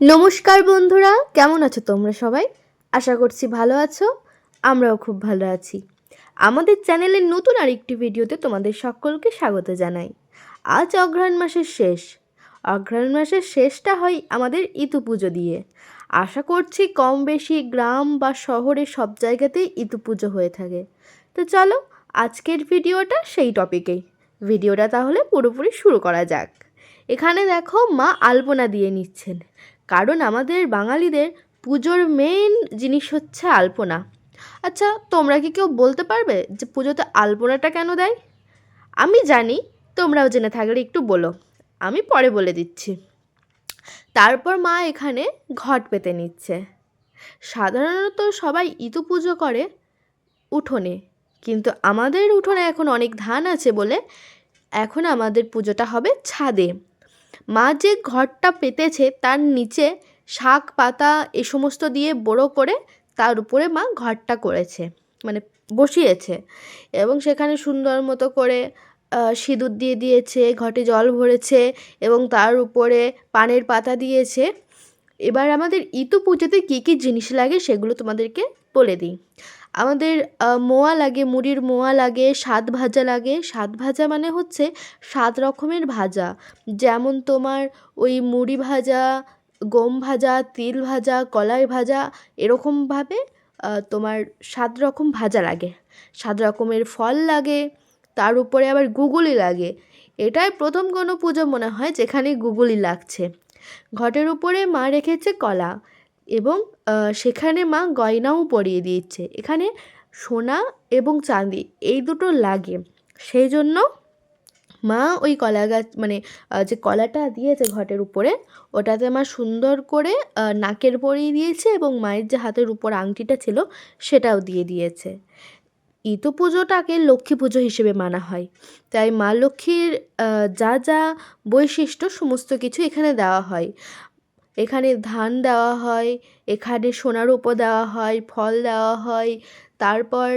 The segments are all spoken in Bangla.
নমস্কার বন্ধুরা, কেমন আছো তোমরা সবাই? আশা করছি ভালো আছো, আমরাও খুব ভালো আছি। আমাদের চ্যানেলের নতুন আরেকটি ভিডিওতে তোমাদের সকলকে স্বাগত জানাই। আজ অঘ্রাণ মাসের শেষ। অঘ্রাণ মাসের শেষটা হয় আমাদের ইতু পুজো দিয়ে। আশা করছি কম বেশি গ্রাম বা শহরে সব জায়গাতেই ইতু পুজো হয়ে থাকে। তো চলো, আজকের ভিডিওটা সেই টপিকেই ভিডিওটা তাহলে পুরোপুরি শুরু করা যাক। এখানে দেখো মা আলপনা দিয়ে নিচ্ছেন। কারণ আমাদের বাঙালিদের পুজোর মেন জিনিস হচ্ছে আলপনা। আচ্ছা তোমরা কি কেউ বলতে পারবে যে পুজোতে আলপনাটা কেন দেয়? আমি জানি, তোমরাও জেনে থাকলে একটু বলো। আমি পরে বলে দিচ্ছি। তারপর মা এখানে ঘট পেতে নিচ্ছে। সাধারণত সবাই ইতু পুজো করে উঠোনে, কিন্তু আমাদের উঠোনে এখন অনেক ধান আছে বলে এখন আমাদের পুজোটা হবে ছাদে। মা যে ঘরটা পেতেছে তার নিচে শাক, পাতা এ সমস্ত দিয়ে বড়ো করে তার উপরে মা ঘরটা করেছে মানে বসিয়েছে। এবং সেখানে সুন্দর মতো করে সিঁদুর দিয়ে দিয়েছে ঘটে জল ভরেছে এবং তার উপরে পানের পাতা দিয়েছে। এবার আমাদের ইতু পুজোতে কী কী জিনিস লাগে সেগুলো তোমাদেরকে বলে দিই। আমাদের মোয়া লাগে, মুড়ির মোয়া লাগে, স্বাদ ভাজা লাগে। স্বাদ ভাজা মানে হচ্ছে সাত রকমের ভাজা। যেমন তোমার ওই মুড়ি ভাজা, গম ভাজা, তিল ভাজা, কলাই ভাজা এরকমভাবে তোমার সাত রকম ভাজা লাগে। সাত রকমের ফল লাগে, তার উপরে আবার গুগুলি লাগে। এটাই প্রথম কোনো পুজো মনে হয় যেখানে গুগুলি লাগছে। ঘটের উপরে মা রেখেছে কলা। এবং সেখানে মা গয়নাও পরিয়ে দিয়েছে। এখানে সোনা এবং চাঁদি, এই দুটো লাগে। সেই জন্য মা ওই কলা গাছ মানে যে কলাটা দিয়েছে ঘটের উপরে, ওটাতে মা সুন্দর করে নাকের পরিয়ে দিয়েছে এবং মায়ের যে হাতের উপর আংটিটা ছিল, সেটাও দিয়ে দিয়েছে। ইতো পুজোটাকে লক্ষ্মী পুজো হিসেবে মানা হয়। তাই মা লক্ষ্মীর যা যা বৈশিষ্ট্য, সমস্ত কিছু এখানে দেওয়া হয়। এখানে ধান দেওয়া হয়, এখানে সোনার উপর দেওয়া হয়, ফল দেওয়া হয়। তারপর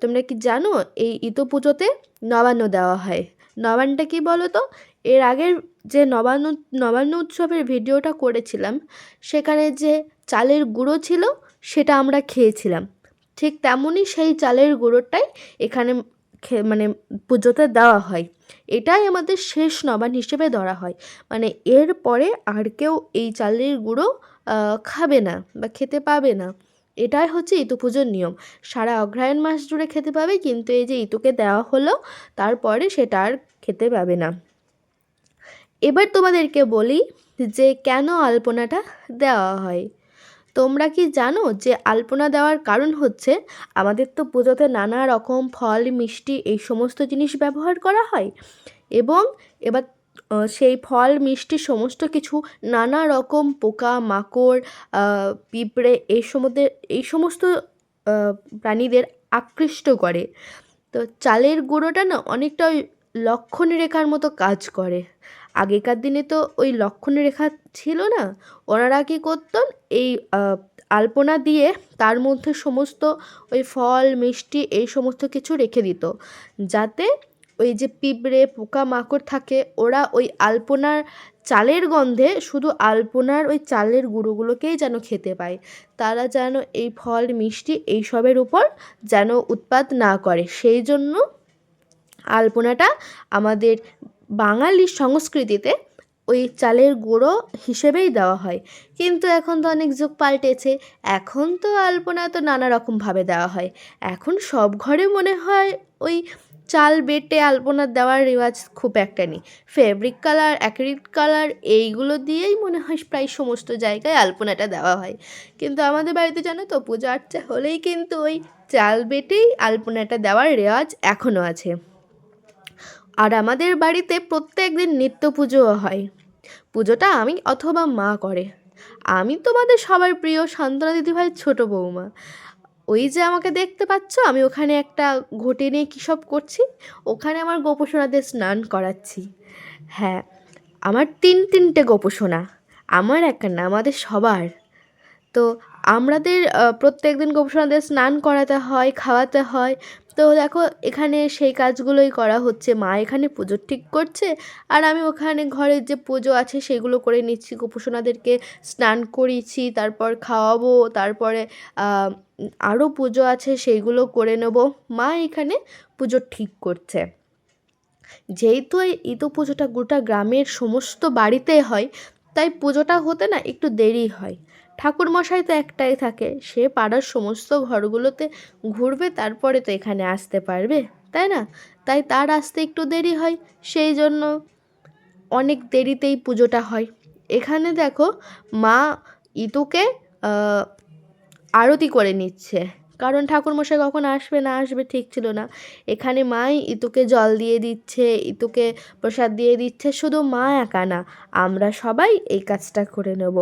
তোমরা কি জানো এই ইতো পুজোতে নবান্ন দেওয়া হয়? নবান্নটা কি বলো তো এর আগের যে নবান্ন নবান্ন উৎসবের ভিডিওটা করেছিলাম, সেখানে যে চালের গুঁড়ো ছিল, সেটা আমরা খেয়েছিলাম। ঠিক তেমনই সেই চালের গুঁড়োটাই এখানে মানে পুজোতে দেওয়া হয়। এটাই আমাদের শেষ নবান হিসেবে ধরা হয়। মানে এর পরে আর কেউ এই চালের গুঁড়ো খাবে না বা খেতে পাবে না। এটাই হচ্ছে ইতু পুজোর নিয়ম। সারা অগ্রহায়ণ মাস জুড়ে খেতে পাবে, কিন্তু এই যে ইতুকে দেওয়া হলো, তারপরে সেটা আর খেতে পাবে না। এবার তোমাদেরকে বলি যে কেন আলপনাটা দেওয়া হয়। তোমরা কি জানো যে আলপনা দেওয়ার কারণ হচ্ছে আমাদের তো পুজোতে নানা রকম ফল, মিষ্টি এই সমস্ত জিনিস ব্যবহার করা হয় এবং এবার সেই ফল, মিষ্টি সমস্ত কিছু নানা রকম পোকা, মাকড় পিঁপড়ে এই সমুদ্রে, এই সমস্ত প্রাণীদের আকৃষ্ট করে। তো চালের গুঁড়োটা না অনেকটা লক্ষণ রেখার মতো কাজ করে। আগেকার দিনে তো ওই লক্ষণ রেখা ছিল না। ওনারা কী করতেন? এই আলপনা দিয়ে তার মধ্যে সমস্ত ওই ফল, মিষ্টি এই সমস্ত কিছু রেখে দিত। যাতে ওই যে পিঁপড়ে, পোকামাকড় থাকে, ওরা ওই আলপনার চালের গন্ধে শুধু আলপনার ওই চালের গুঁড়োগুলোকেই যেন খেতে পায়। তারা যেন এই ফল, মিষ্টি এইসবের উপর যেন উৎপাত না করে। সেই জন্য আলপনাটা আমাদের বাঙালি সংস্কৃতিতে ওই চালের গুঁড়ো হিসেবেই দেওয়া হয়। কিন্তু এখন তো অনেক যুগ পাল্টেছে, এখন তো আলপনা তো নানা রকমভাবে দেওয়া হয়। এখন সব ঘরে মনে হয় ওই চাল বেটে আলপনা দেওয়ার রেওয়াজ খুব একটা নেই ফেব্রিক কালার, অ্যাক্রিলিক কালার, এইগুলো দিয়েই মনে হয় প্রায় সমস্ত জায়গায় আলপনাটা দেওয়া হয়। কিন্তু আমাদের বাড়িতে জানো তো, পূজা আর্চা হলেই কিন্তু ওই চাল বেটেই আলপনাটা দেওয়ার রেওয়াজ এখনও আছে। আর আমাদের বাড়িতে প্রত্যেক দিন নিত্য পুজোও হয়। পুজোটা আমি অথবা মা করে। আমি তোমাদের সবার প্রিয় শান্তনা দিদিভাইয়ের ছোটো বৌমা। ওই যে আমাকে দেখতে পাচ্ছ, আমি ওখানে একটা ঘটে নিয়ে কী সব করছি, ওখানে আমার গোপসোনাদের স্নান করাচ্ছি। হ্যাঁ আমার তিন তিনটে গোপসোনা, আমার একটা না, আমাদের সবার। তো আমাদের প্রত্যেক দিন গোপসোনাদের স্নান করাতে হয়, খাওয়াতে হয় তো দেখো, এখানে সেই কাজগুলোই করা হচ্ছে। মা এখানে পুজো ঠিক করছে আর আমি ওখানে ঘরের যে পুজো আছে সেগুলো করে নিচ্ছি। গোপুসোনাদেরকে স্নান করিয়েছি, তারপর খাওয়াবো, তারপরে আরও পুজো আছে সেইগুলো করে নেব। মা এখানে পুজো ঠিক করছে। যেহেতু এই ইতো পুজোটা গোটা গ্রামের সমস্ত বাড়িতে হয়, তাই পুজোটা হতে না একটু দেরি হয়। ঠাকুরমশাই তো একটাই থাকে, সে পাড়ার সমস্ত ঘরগুলোতে ঘুরবে, তারপরে তো এখানে আসতে পারবে, তাই না? তাই তার আসতে একটু দেরি হয়, সেই জন্য অনেক দেরিতেই পুজোটা হয়। এখানে দেখো মা ইতুকে আরতি করে নিচ্ছে। কারণ ঠাকুরমশাই কখন আসবে না আসবে ঠিক ছিল না। এখানে মাই ইতুকে জল দিয়ে দিচ্ছে, ইতুকে প্রসাদ দিয়ে দিচ্ছে, শুধু মা একা না, আমরা সবাই এই কাজটা করে নেব।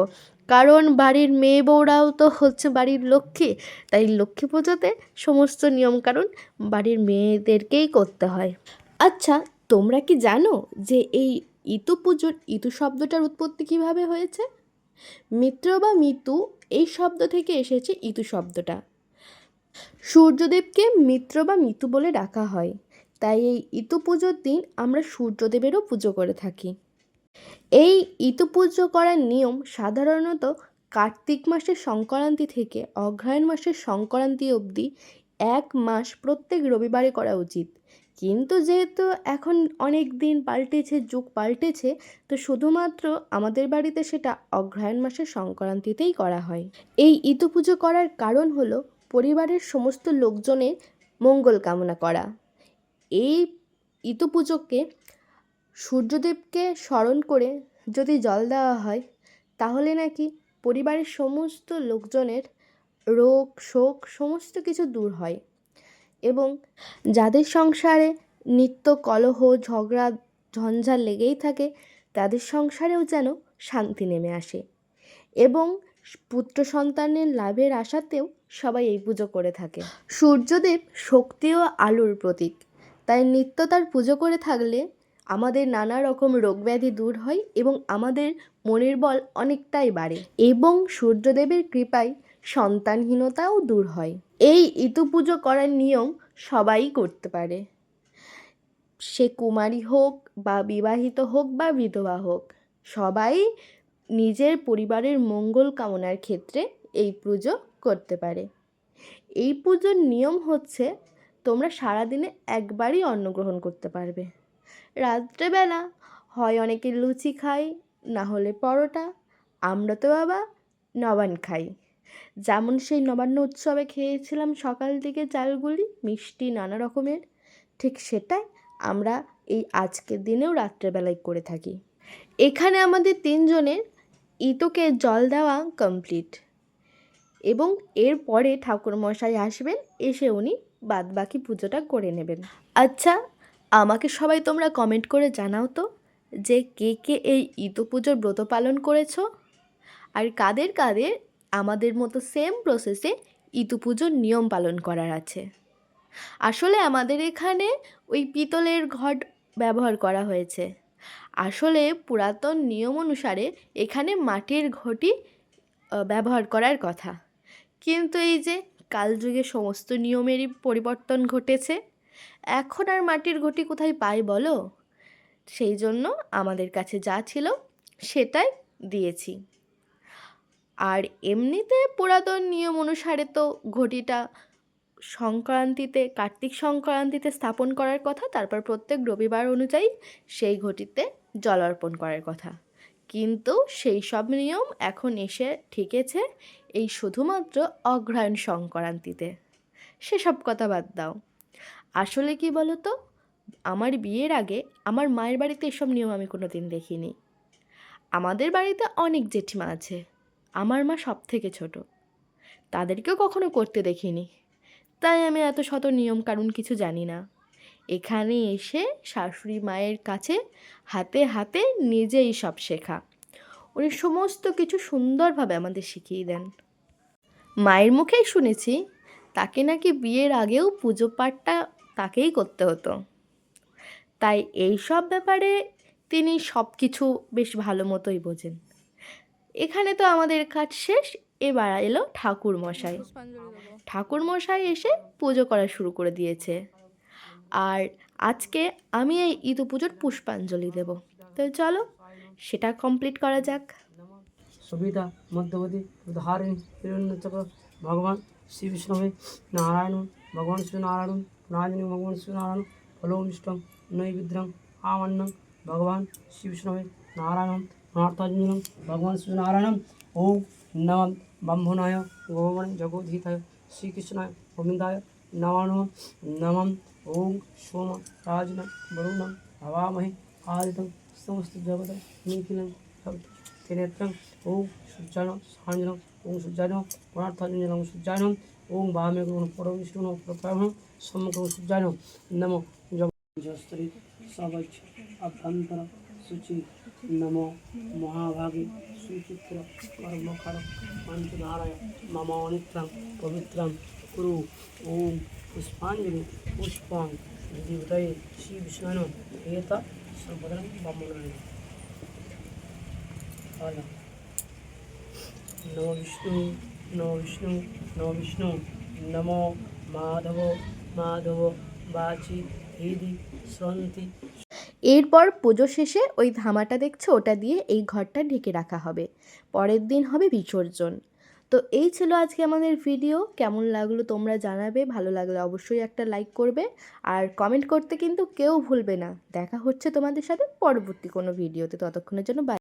কারণ বাড়ির মেয়ে বউরাও তো হচ্ছে বাড়ির লক্ষ্মী, তাই লক্ষ্মী পুজোতে সমস্ত নিয়মকানুন বাড়ির মেয়েদেরকেই করতে হয়। আচ্ছা তোমরা কি জানো যে এই ইতু পুজোর ইতু শব্দটার উৎপত্তি কীভাবে হয়েছে? মিত্র বা মিতু এই শব্দ থেকে এসেছে ইতু শব্দটা। সূর্যদেবকে মিত্র বা মিতু বলে ডাকা হয়। তাই এই ইতু পুজোর দিন আমরা সূর্যদেবেরও পুজো করে থাকি। এই ইতু পুজো করার নিয়ম সাধারণত কার্তিক মাসের সংক্রান্তি থেকে অগ্রহায়ণ মাসের সংক্রান্তি অবধি এক মাস প্রত্যেক রবিবারে করা উচিত। কিন্তু যেহেতু এখন অনেক দিন পাল্টেছে, যুগ পাল্টেছে, তো শুধুমাত্র আমাদের বাড়িতে সেটা অগ্রহায়ণ মাসের সংক্রান্তিতেই করা হয়। এই ইতু পুজো করার কারণ হলো পরিবারের সমস্ত লোকজনের মঙ্গল কামনা করা। এই ইতু পুজোকে সূর্যদেবকে স্মরণ করে যদি জল দেওয়া হয়, তাহলে নাকি পরিবারের সমস্ত লোকজনের রোগ, শোক সমস্ত কিছু দূর হয় এবং যাদের সংসারে নিত্য কলহ, ঝগড়া ঝঞ্ঝাট লেগেই থাকে, তাদের সংসারেও যেন শান্তি নেমে আসে এবং পুত্র সন্তানের লাভের আশাতেও সবাই এই পুজো করে থাকে। সূর্যদেব শক্তি ও আলোর প্রতীক। তাই নিত্য তার পুজো করে থাকলে আমাদের নানা রকম রোগব্যাধি দূর হয় এবং আমাদের মনের বল অনেকটাই বাড়ে এবং সূর্যদেবের কৃপায় সন্তানহীনতাও দূর হয়। এই ইতু পুজো করার নিয়ম সবাই করতে পারে। সে কুমারী হোক বা বিবাহিত হোক বা বিধবা হোক, সবাই নিজের পরিবারের মঙ্গল কামনার ক্ষেত্রে এই পুজো করতে পারে। এই পুজোর নিয়ম হচ্ছে তোমরা সারাদিনে একবারই অন্নগ্রহণ করতে পারবে। রাত্রেবেলা হয় অনেকে লুচি খাই না হলে পরোটা আমরা তো বাবা নবান খাই। যেমন সেই নবান্ন উৎসবে খেয়েছিলাম সকাল থেকে চালগুলি, মিষ্টি নানা রকমের, ঠিক সেটাই আমরা এই আজকের দিনেও রাত্রেবেলায় করে থাকি। এখানে আমাদের তিনজনের ইতোকে জল দেওয়া কমপ্লিট এবং এরপরে ঠাকুরমশাই আসবেন, এসে উনি বাদবাকি পুজোটা করে নেবেন। আচ্ছা আমাকে সবাই তোমরা কমেন্ট করে জানাও তো যে কে কে এই ইতো পুজোর ব্রত পালন করেছ? আর কাদের কাদের আমাদের মতো সেম প্রসেসে ইতু পুজোর নিয়ম পালন করার আছে? আসলে আমাদের এখানে ওই পিতলের ঘট ব্যবহার করা হয়েছে। আসলে পুরাতন নিয়ম অনুসারে এখানে মাটির ঘটি ব্যবহার করার কথা। কিন্তু এই যে কালযুগে সমস্ত নিয়মেরই পরিবর্তন ঘটেছে, এখন আর মাটির ঘটি কোথায় পাই বলো? সেই জন্য আমাদের কাছে যা ছিল সেটাই দিয়েছি। আর এমনিতে পুরাতন নিয়ম অনুসারে তো ঘটিটা সংক্রান্তিতে, কার্তিক সংক্রান্তিতে স্থাপন করার কথা, তারপর প্রত্যেক রবিবার অনুযায়ী সেই ঘটিতে জল অর্পণ করার কথা। কিন্তু সেই সব নিয়ম এখন এসে ঠিকেছে এই শুধুমাত্র অগ্রহায়ণ সংক্রান্তিতে। সেসব কথা বাদ দাও। আসলে কি বলো তো আমার বিয়ের আগে আমার মায়ের বাড়িতে এসব নিয়ম আমি কোনো দিন দেখিনি। আমাদের বাড়িতে অনেক জেঠিমা আছে। আমার মা সব থেকে ছোট। তাদেরকেও কখনো করতে দেখিনি। তাই আমি এত শত নিয়ম কারণ কিছু জানি না। এখানে এসে শাশুড়ি মায়ের কাছে হাতে হাতে নিজেই সব শেখা। উনি সমস্ত কিছু সুন্দরভাবে আমাদের শিখিয়ে দেন। মায়ের মুখেই শুনেছি, তাকে নাকি বিয়ের আগেও পুজো পাঠটা তাকেই করতে হতো। তাই এই সব ব্যাপারে তিনি সব কিছু বেশ ভালো মতোই বোঝেন। এখানে তো আমাদের কাজ শেষ এবার এলো ঠাকুর মশাই ঠাকুর মশাই এসে পুজো করা শুরু করে দিয়েছে। আর আজকে আমি এই ইদু পুজোর পুষ্পাঞ্জলি দেব। তো চলো, সেটা কমপ্লিট করা যাক। সুবিধা মধ্যবতী ধারিণী ভগবান শ্রী বিষ্ণবে নারায়ণ, ভগবান শ্রী নারায়ণ রাজনী, ভগবান শ্রী নারায়ণ ফলোমিষ্টম নৈবিদ্রম আমান্নম ভগবান শ্রী বিষ্ণবে নারায়ণ নার্থাঞ্জনম ভগবান শ্রী নারায়ণ ওম নম। ব্রাহ্মণায় ভগবান জগদ্ধিতায় শ্রীকৃষ্ণায় গোবিন্দায় नम। ओं सोम राज वरुण हवामहे आदित समस्त जगत निखिल त्रिनेत्र ओं सूर्यान सांजन ओं सूर्यान गुणार्थाञ्जनं सूर्यान ओं वामे पर विष्णु प्रप्रभं समग्रं सूर्यान नमो। जगस्तरित सवच अभ्यन्तर शुचि नमो महाभागे। సుచిత్ర కర్మకరం మంత్రాలయ మమోనిత్రం పవిత్రం కురు ఓం పుష్పాంజలి పుష్పాం ఉదయ శ్రీ విష్ణు ఏత సంపదం బొమ్మలు నమో విష్ణు నమో విష్ణు నమో విష్ణు నమో మాధవ మాధవ బాచి ఏది స్వంతి এরপর পুজো শেষে ওই ধামাটা দেখছ, ওটা দিয়ে এই ঘরটা ঢেকে রাখা হবে। পরের দিন হবে বিসর্জন। তো এই ছিল আজকে আমাদের ভিডিও কেমন লাগল তোমরা জানাবে। ভালো লাগলে অবশ্যই একটা লাইক করবে। আর কমেন্ট করতে কিন্তু কেউ ভুলবে না। দেখা হচ্ছে তোমাদের সাথে পরবর্তী কোনো ভিডিওতে ততক্ষণের জন্য বাই